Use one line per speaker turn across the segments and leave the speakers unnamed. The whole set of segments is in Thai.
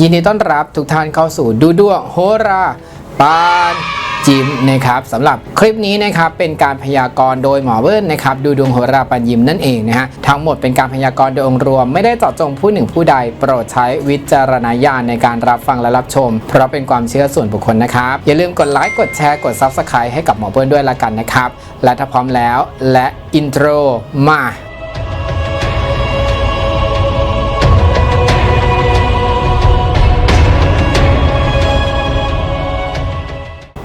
ยินดีต้อนรับทุกท่านเข้าสู่ดูดวงโหราปานจิมนะครับสำหรับคลิปนี้นะครับเป็นการพยากรณ์โดยหมอเบิ้ลนะครับดูดวงโหราปานยิมนั่นเองนะฮะทั้งหมดเป็นการพยากรณ์โดยองค์รวม ไม่ได้เจาะจงผู้หนึ่งผู้ใด โปรดใช้วิจารณญาณในการรับฟังและรับชม เพราะเป็นความเชื่อส่วนบุคคลนะครับ อย่าลืมกดไลค์กดแชร์กด Subscribe ให้กับหมอเบิ้ลด้วยละกันนะครับ และถ้าพร้อมแล้วและอินโทรมา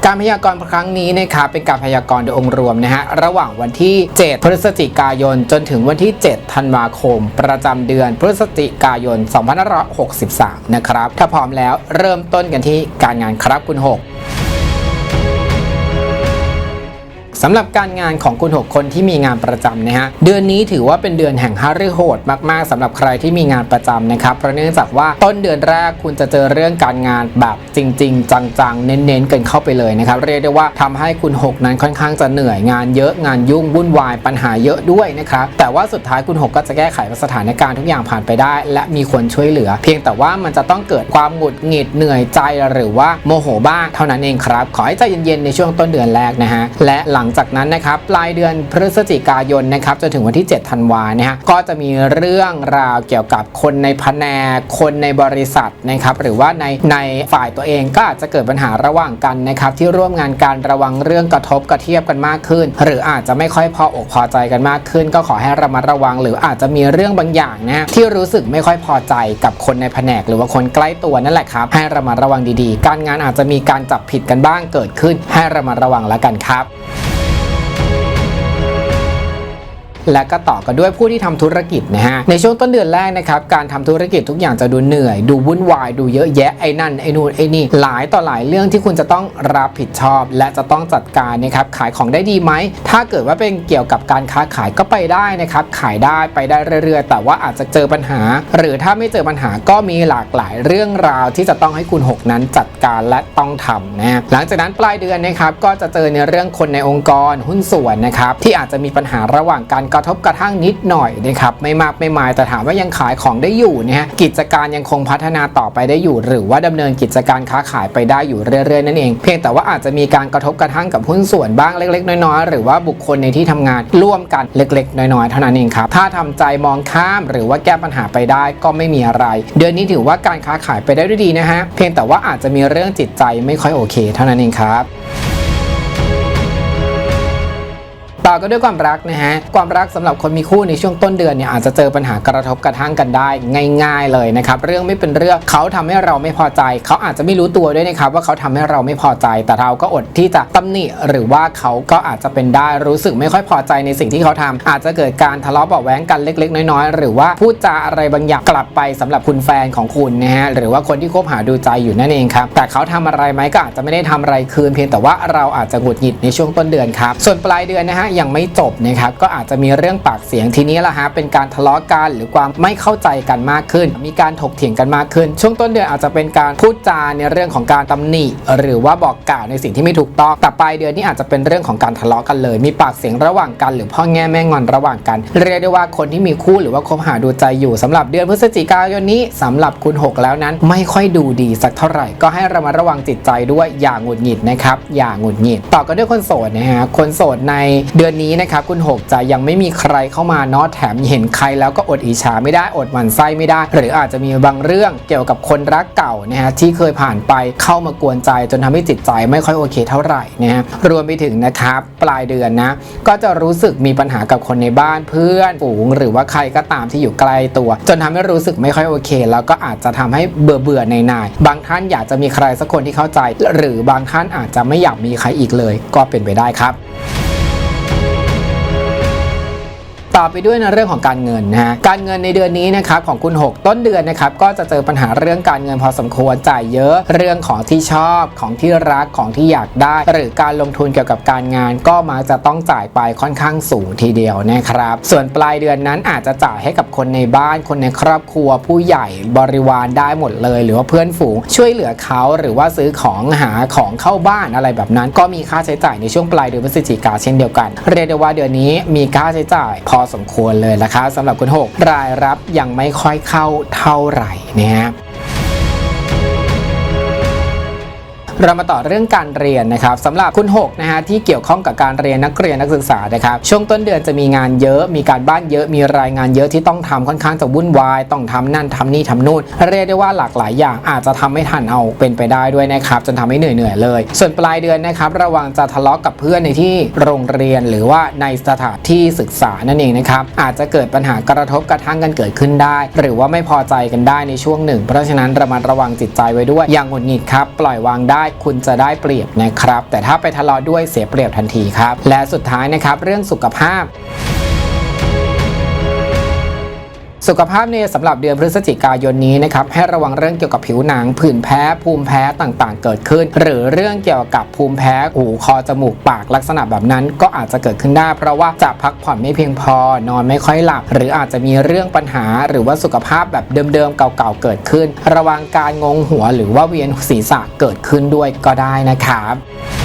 การพยากรณ์ครั้งนี้นะครับเป็นการพยากรณ์โดยองค์รวมนะฮะระหว่างวันที่ 7 พฤศจิกายน จนถึงวันที่ 7 ธันวาคม ประจำเดือนพฤศจิกายน 2563 นะครับ ถ้าพร้อมแล้วเริ่มต้นกันที่การงานครับคุณ 6 สำหรับการงานของคุณ 6 คนที่มีงานประจำนะฮะเดือนนี้ถือว่าเป็นเดือนแห่งฮาฤโหดมากๆสำหรับใครที่มีงานประจำนะครับเพราะเนื่องจากว่าต้นเดือนแรกคุณจะเจอเรื่องการงานแบบจริง ๆ จังๆ เน้นๆกันเข้าไปเลยนะครับเรียกได้ว่าทำให้คุณ 6 นั้นค่อนข้างจะเหนื่อยงานเยอะงานยุ่งวุ่นวายปัญหาเยอะด้วยนะครับแต่ว่าสุดท้ายคุณ 6 ก็จะแก้ไขสถานการณ์ทุกอย่างผ่านไปได้ และมีคนช่วยเหลือ เพียงแต่ว่ามันจะต้องเกิดความหงุดหงิดเหนื่อยใจหรือว่าโมโหบ้างเท่านั้นเองครับขอให้ใจเย็นๆในช่วงต้นเดือนแรกนะฮะและหลังจากนั้นนะครับปลายเดือนพฤศจิกายนนะครับจนถึงวันที่ 7 ธันวาเนี่ยฮะก็จะมีเรื่องราวเกี่ยวกับคนในแผนกคนในบริษัทนะครับหรือว่าในในฝ่ายตัวเองก็อาจจะเกิดปัญหาระหว่างกันนะครับที่ร่วมงานการระวังเรื่องกระทบกระเทียบกันมากขึ้น หรืออาจจะไม่ค่อยพออกพอใจกันมากขึ้น ก็ขอให้ระมัดระวัง หรืออาจจะมีเรื่องบางอย่างนะที่รู้สึกไม่ค่อยพอใจกับคนในแผนก หรือว่าคนใกล้ตัวนั่นแหละครับ ให้ระมัดระวังดีๆ การงานอาจจะมีการจับผิดกันบ้างเกิดขึ้น ให้ระมัดระวังแล้วกันครับ และก็ต่อกันด้วยผู้ที่ทำธุรกิจนะฮะในช่วงต้นเดือนแรกนะครับการทำธุรกิจทุกอย่างจะดูเหนื่อย ดูวุ่นวายดูเยอะแยะไอ้นั่นไอ้นู่นไอ้นี่หลายต่อหลายเรื่องที่คุณจะต้องรับผิดชอบ และจะต้องจัดการนะครับขายของได้ดีไหมถ้าเกิดว่าเป็นเกี่ยวกับการค้าขายก็ไปได้นะครับขายได้ไปได้เรื่อยๆ แต่ว่าอาจจะเจอปัญหา หรือถ้าไม่เจอปัญหาก็มีหลากหลายเรื่องราวที่จะต้องให้คุณ 6 นั้นจัดการและต้องทำนะฮะหลังจากนั้นปลายเดือนนะครับก็จะเจอในเรื่องคนในองค์กรหุ้นส่วนนะครับที่อาจจะมีปัญหาระหว่างการกระทบกระทั่งนิดหน่อยนะครับไม่มากไม่มายแต่ถามว่ายังขายของได้อยู่นะฮะกิจการยังคงพัฒนาต่อไปได้อยู่ หรือว่าดำเนินกิจการค้าขายไปได้อยู่เรื่อยๆนั่นเอง เพียงแต่ว่าอาจจะมีการกระทบกระทั่งกับหุ้นส่วนบ้างเล็ก ๆ น้อยๆหรือว่าบุคคลในที่ทำงานร่วมกันเล็ก ๆ น้อยๆเท่านั้นเองครับถ้าทำใจมองข้ามหรือว่าแก้ปัญหาไปได้ก็ไม่มีอะไร เดือนนี้ถือว่าการค้าขายไปได้ด้วยดีนะฮะเพียงแต่ว่าอาจจะมีเรื่องจิตใจไม่ค่อยโอเค เท่านั้นเองครับ ต่อก็ด้วยความรักนะฮะความรักสำหรับคนมีคู่ในช่วงต้นเดือนเนี่ยอาจจะเจอปัญหากระทบกระทั่งกันได้ง่าย ๆเลยนะครับเรื่องไม่เป็นเรื่องเขาทำให้เราไม่พอใจ เขาอาจจะไม่รู้ตัวด้วยนะครับว่าเขาทำให้เราไม่พอใจ แต่เราก็อดที่จะตำหนิหรือว่าเขาก็อาจจะเป็นได้รู้สึกไม่ค่อยพอใจในสิ่งที่เขาทำอาจจะเกิดการทะเลาะเบาะแว้งกันเล็ก ๆ น้อยๆ หรือว่าพูดจาอะไรบางอย่างกลับไปสำหรับคุณแฟนของคุณนะฮะหรือว่าคนที่คบหาดูใจอยู่นั่นเองครับแต่เขาทำอะไรไหมก็อาจจะไม่ได้ทำอะไรคืนเพียงแต่ว่าเราอาจจะหงุดหงิดในช่วงต้นเดือนครับส่วนปลายเดือนนะฮะยังไม่จบนะครับก็อาจจะมีเรื่องปากเสียงทีนี้ละฮะเป็นการทะเลาะกันหรือความไม่เข้าใจกันมากขึ้น มีการถกเถียงกันมากขึ้น ช่วงต้นเดือนอาจจะเป็นการพูดจาในเรื่องของการตำหนิ หรือว่าบอกกล่าวในสิ่งที่ไม่ถูกต้องแต่ปลายเดือนนี้อาจจะเป็นเรื่องของการทะเลาะกันเลย มีปากเสียงระหว่างกัน หรือพ่อแง่แม่งอนระหว่างกัน เรียกได้ว่าคนที่มีคู่หรือว่าคบหาดูใจอยู่สำหรับเดือนพฤศจิกายนนี้สำหรับคุณ 6 แล้วนั้น ไม่ค่อยดูดีสักเท่าไหร่ ก็ให้ระมัดระวังจิตใจด้วยอย่าหงุดหงิดนะครับอย่าหงุดหงิด ต่อกันด้วยคนโสดนะฮะคนโสดในเดือนอนนี้นะครับคุณ6จะยังไม่มีใครเข้ามาเนาะแถมเห็นใครแล้วก็อดอิจฉาไม่ได้อดหมั่นไส้ไม่ได้ หรืออาจจะมีบางเรื่องเกี่ยวกับคนรักเก่านะฮะที่เคยผ่านไปเข้ามากวนใจจนทำให้จิตใจไม่ค่อยโอเคเท่าไหร่นะฮะรวมไปถึงนะครับปลายเดือนนะก็จะรู้สึกมีปัญหากับคนในบ้านเพื่อนฝูง หรือว่าใครก็ตามที่อยู่ใกล้ตัว จนทำให้รู้สึกไม่ค่อยโอเค แล้วก็อาจจะทำให้เบื่อเบื่อในนายๆบางท่านอยากจะมีใครสักคนที่เข้าใจ หรือบางท่านอาจจะไม่อยากมีใครอีกเลย ก็เป็นไปได้ครับ ต่อไปด้วยในเรื่องของการเงินนะฮะการเงินในเดือนนี้นะครับของคุณ 6 ต้นเดือนนะครับก็จะเจอปัญหาเรื่องการเงินพอสมควรจ่ายเยอะ เรื่องของที่ชอบของที่รักของที่อยากได้ หรือการลงทุนเกี่ยวกับการงาน ก็มักจะต้องจ่ายไปค่อนข้างสูงทีเดียวนะครับ ส่วนปลายเดือนนั้นอาจจะจ่ายให้กับคนในบ้านคนในครอบครัวผู้ใหญ่บริวารได้หมดเลย หรือว่าเพื่อนฝูง ช่วยเหลือเขาหรือว่าซื้อของหาของเข้าบ้านอะไรแบบนั้น ก็มีค่าใช้จ่ายในช่วงปลายเดือนพฤศจิกาเช่นเดียวกัน เรียกได้ว่าเดือนนี้มีค่าใช้จ่ายพอสมควรเลยนะครับสำหรับคุณ 6 รายรับยังไม่ค่อยเข้าเท่าไหร่นะฮะ เรามาต่อเรื่องการเรียนนะครับสำหรับคุณ6นะฮะที่เกี่ยวข้องกับการเรียนนักเรียนนักศึกษานะครับช่วงต้นเดือนจะมีงานเยอะ มีการบ้านเยอะมีรายงานเยอะที่ต้องทำค่อนข้างจะวุ่นวาย ต้องทำนั่นทำนี่ทำนู่นเรียกได้ว่าหลากหลายอย่างอาจจะทำไม่ทันเอาเป็นไปได้ด้วยนะครับจนทำให้เหนื่อยๆเลย ส่วนปลายเดือนนะครับระวังจะทะเลาะกับเพื่อนในที่โรงเรียนหรือว่าในสถานที่ศึกษานั่นเองนะครับอาจจะเกิดปัญหากระทบกระทั่งกันเกิดขึ้นได้ หรือว่าไม่พอใจกันได้ในช่วงหนึ่ง เพราะฉะนั้นระมัดระวังจิตใจไว้ด้วยอย่างหงุดหงิดครับปล่อยวางได้คุณจะได้เปรียบนะครับ แต่ถ้าไปทะเลาะด้วยเสียเปรียบทันทีครับ และสุดท้ายนะครับเรื่องสุขภาพ สุขภาพเนี่ยสำหรับเดือนพฤศจิกายนนี้นะครับให้ระวังเรื่องเกี่ยวกับผิวหนังผื่นแพ้ภูมิแพ้ต่างๆ เกิดขึ้น หรือเรื่องเกี่ยวกับภูมิแพ้หูคอจมูกปากลักษณะแบบนั้น ก็อาจจะเกิดขึ้นได้ เพราะว่าจะพักผ่อนไม่เพียงพอนอนไม่ค่อยหลับ หรืออาจจะมีเรื่องปัญหา หรือว่าสุขภาพแบบเดิมๆเก่าๆเกิดขึ้น ระวังการงงหัวหรือว่าเวียนศีรษะเกิดขึ้นด้วยก็ได้นะครับ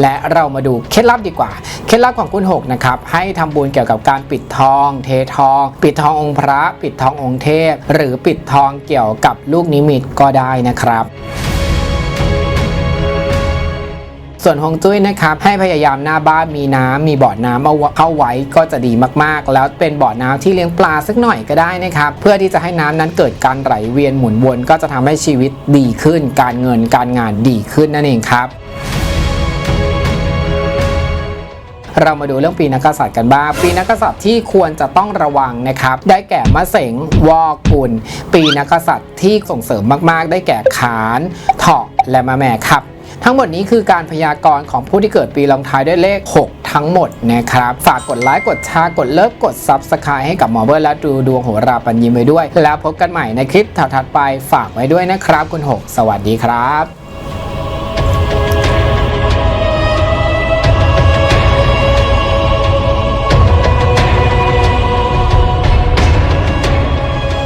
และเรามาดูเคล็ดลับดีกว่า เคล็ดลับของคุณ6นะครับให้ทำบุญเกี่ยวกับการปิดทอง เททอง ปิดทององค์พระ ปิดทององค์เทพ หรือปิดทองเกี่ยวกับลูกนิมิตก็ได้นะครับส่วนฮงจุ้ยนะครับให้พยายามหน้าบ้านมีน้ำมีบ่อน้ำเอาเข้าไว้ก็จะดีมากๆ แล้วเป็นบ่อน้ำที่เลี้ยงปลาสักหน่อยก็ได้นะครับเพื่อที่จะให้น้ำนั้นเกิดการไหลเวียนหมุนวน ก็จะทำให้ชีวิตดีขึ้น การเงินการงานดีขึ้นนั่นเองครับ เรามาดูเรื่องปีนักกษัตริย์กันบ้าง ปีนักกษัตริย์ที่ควรจะต้องระวังนะครับ ได้แก่มะเสงวอกุล ปีนักกษัตริย์ที่ส่งเสริมมาก ๆ ได้แก่ขานเถาะและมะแม่ครับ ทั้งหมดนี้คือการพยากรณ์ของผู้ที่เกิดปีลงท้ายด้วยเลข 6 ทั้งหมดนะครับ ฝากกดไลค์ กดแชร์ กดเลิฟ กด Subscribe ให้กับหมอเบิร์ดและดูดวงโหราปัญญีไว้ด้วย แล้วพบกันใหม่ในคลิปถัดๆไป ฝากไว้ด้วยนะครับคุณ 6 สวัสดีครับ